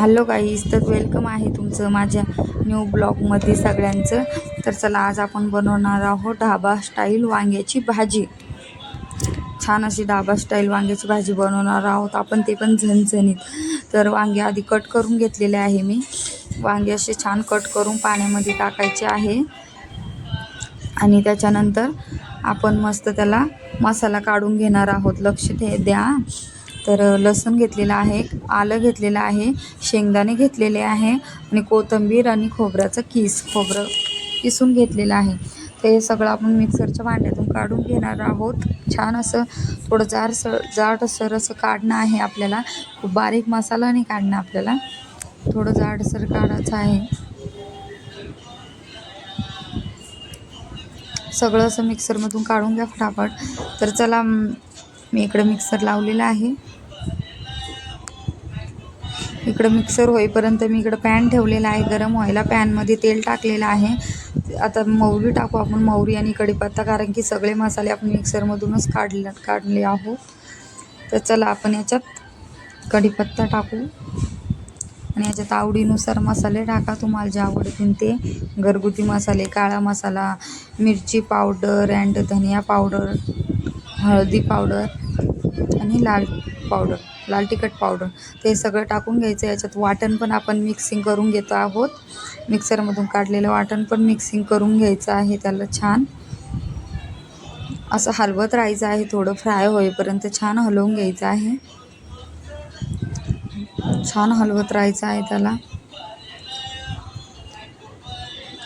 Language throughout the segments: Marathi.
हॅलो गाईज तर वेलकम आहे तुमचं माझ्या न्यू ब्लॉगमध्ये सगळ्यांचं. तर चला आज आपण बनवणार आहोत ढाबा स्टाईल वांग्याची भाजी. छान अशी ढाबा स्टाईल वांग्याची भाजी बनवणार आहोत आपण ते पण झणझणीत. तर वांगे आधी कट करून घेतलेले आहे मी. वांगे असे छान कट करून पाण्यामध्ये टाकायचे आहे. आणि त्याच्यानंतर आपण मस्त त्याला मसाला काढून घेणार आहोत. लक्ष ठे द्या. तर लसूण घेतलेलं आहे आलं घेतलेलं आहे शेंगदाणे घेतलेले आहे आणि कोथिंबीर आणि खोबऱ्याचं किस खोबरं किसून घेतलेलं आहे. ते सगळं आपण मिक्सरच्या भांड्यातून काढून घेणार आहोत. छान असं थोडं जाडसर जाडसर असं काढणं आहे आपल्याला. खूप बारीक मसाला नाही काढणं आपल्याला. थोडं जाडसर काढायचं आहे. सगळं असं मिक्सरमधून काढून घ्या फटाफट. तर चला मी इकडं मिक्सर लावलेला आहे. इकडं मिक्सर होईपर्यंत मी इकडं पॅन ठेवलेला आहे. गरम व्हायला पॅनमध्ये तेल टाकलेलं आहे. आता मोहरी टाकू आपण मोहरी आणि कढीपत्ता कारण की सगळे मसाले आपण मिक्सरमधूनच काढले काढले आहोत. तर चला आपण याच्यात कढीपत्ता टाकू. आणि याच्यात आवडीनुसार मसाले टाका. तुम्हाला जे आवडतील ते. घरगुती मसाले काळा मसाला मिरची पावडर अँड धनिया पावडर हळदी पावडर आणि लाल पावडर लाल तिखट पावडर. ते सगळं टाकून घ्यायचं याच्यात वाटण पण आपण मिक्सिंग करून घेतो आहोत. मिक्सरमधून काढलेलं वाटण पण मिक्सिंग करून घ्यायचं आहे त्याला छान. असं हलवत राहायचं आहे थोडं फ्राय होईपर्यंत छान हलवून घ्यायचं आहे. छान हलवत राहायचं आहे त्याला.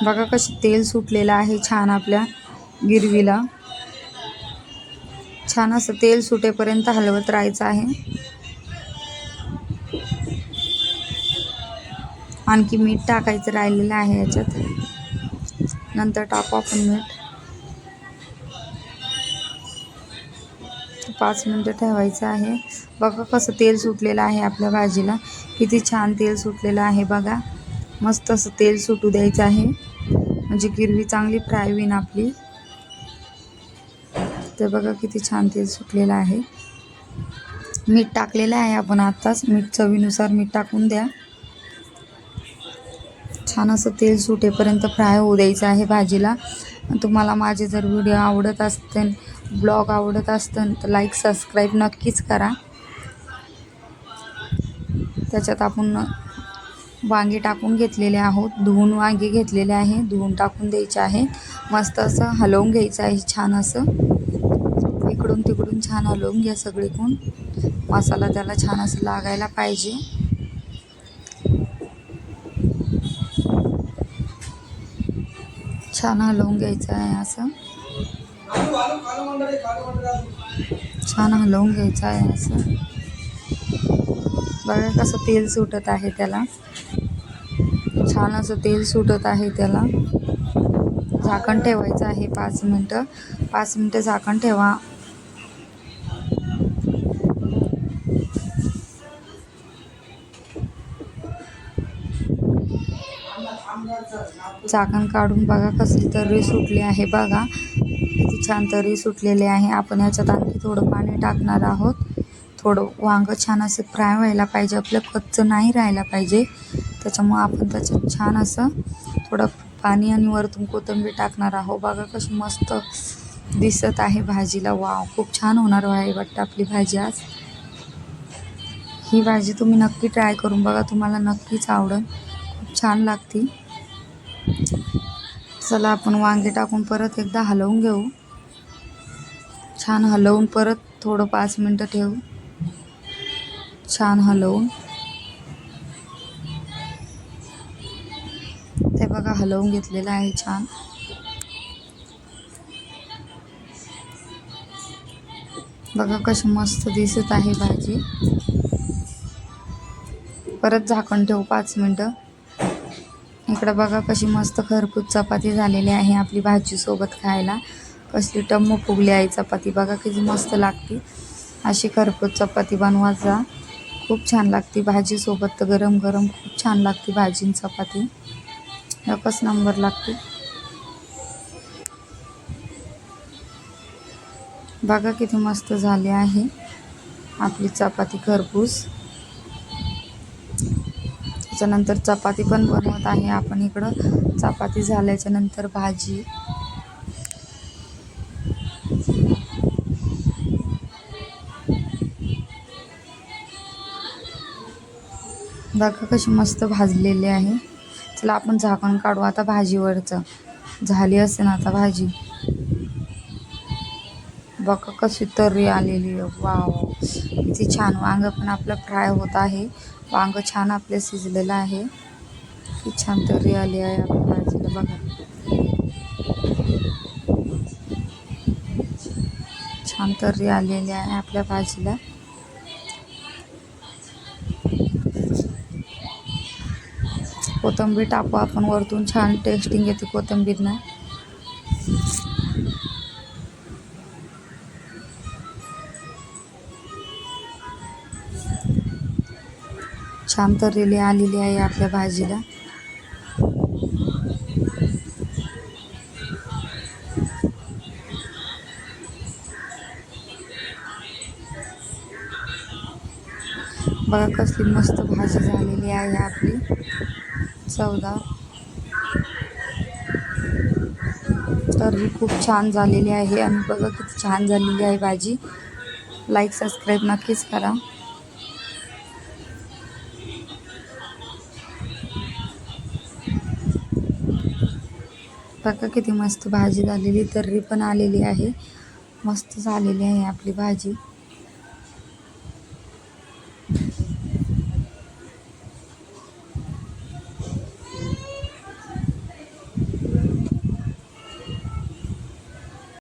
बघा कसं तेल सुटलेलं आहे छान आपल्या गिरवीला. छान असं तेल सुटेपर्यंत हलवत राहायचं आहे. आणखी मीठ टाकायचं राहिलेलं आहे याच्यात. नंतर टाकू आपण मीठ. पाच मिनटं ठेवायचं आहे. बघा कसं तेल सुटलेलं आहे आपल्या भाजीला. किती छान तेल सुटलेलं आहे बघा. मस्त असं तेल सुटू द्यायचं आहे. म्हणजे गिरवी चांगली फ्राय होईन आपली. तर बघा किती छान तेल सुटलेलं आहे. मीठ टाकलेलं आहे आपण आत्ताच. मीठ चवीनुसार मीठ टाकून द्या. छान असं तेल सुटेपर्यंत फ्राय होऊ द्यायचं आहे भाजीला. तुम्हाला माझे जर व्हिडिओ आवडत असतील ब्लॉग आवडत असतील तर लाईक सबस्क्राईब नक्कीच करा. त्याच्यात आपण वांगे टाकून घेतलेले आहोत. धुवून वांगे घेतलेले आहे धुवून टाकून द्यायचे आहे. मस्त असं हलवून घ्यायचं आहे छान असं. इकडून तिकडून छान हलवून घ्या सगळीकडून. मसाला त्याला छान असं लागायला पाहिजे. छान हलवून घ्यायचं आहे असं. छान हलवून घ्यायचं आहे असं. बघा कसं तेल सुटत आहे त्याला. छान असं तेल सुटत आहे त्याला. झाकण ठेवायचं आहे पाच मिनटं. पाच मिनटं झाकण ठेवा. चाकण काढून बघा कसली तर्री सुटली आहे बघा. किती छान तर्री सुटलेली आहे. आपण याच्यात आणखी थोडं पाणी टाकणार आहोत. थोडं वांगं छान असं फ्राय व्हायला पाहिजे. आपलं कच्चं नाही राहायला पाहिजे. त्याच्यामुळं आपण त्याच्यात छान असं थोडं पाणी आणि वरतून कोथिंबीर टाकणार आहोत. बघा कशी मस्त दिसत आहे भाजीला. वाव खूप छान होणार आहे वाटतं आपली भाजी आज. ही भाजी तुम्ही नक्की ट्राय करून बघा. तुम्हाला नक्कीच आवडेल. खूप छान लागते. चला आपण वांगे टाकून परत एकदा हलवून घेऊ. छान हलवून परत थोडं पाच मिनटं ठेवू. छान हलवून. ते बघा हलवून घेतलेलं आहे छान. बघा कशी मस्त दिसत आहे भाजी. परत झाकण ठेवू पाच मिनटं. इकडं बघा कशी मस्त खरपूस चपाती झालेली आहे आपली भाजी सोबत खायला. कसली टम्म फुगली आहे चपाती. बघा किती मस्त लागते. अशी खरपूस चपाती बनवायचा. खूप छान लागते भाजीसोबत तर गरम गरम खूप छान लागते भाजी चपाती. एकच नंबर लागते. बघा किती मस्त झाली आहे आपली चपाती खरपूस. त्याच्यानंतर चपाती पण बनवत आहे. आपण इकडं चपाती झाल्याच्यानंतर भाजी. बघा कशी मस्त भाजलेली आहे. चला आपण झाकण काढू आता भाजीवरचं. झाली असेल आता भाजी. बघा कशी तर्री आलेली आहे. वाव. किती छान. वांग पण आपलं फ्राय होत आहे. वांग छान आपलं शिजलेलं आहे. किती छान तर्री आली आहे आपल्या भाजीला बघा. छान तर्री आलेली आहे आपल्या भाजीला कोथिंबीर टाकू आपण वरतून. छान टेस्टिंग येते कोथिंबीरनं. छान तर्रेली आलेली आहे आपल्या भाजीला. बघा कसली मस्त भाजी झालेली आहे आपली. चौदा तर ही खूप छान झालेली आहे आणि बघा किती छान झालेली आहे भाजी. लाईक सबस्क्राईब नक्कीच करा. बघा किती मस्त भाजी झालेली तर्री पण आलेली आहे. मस्त झालेली आहे आपली भाजी.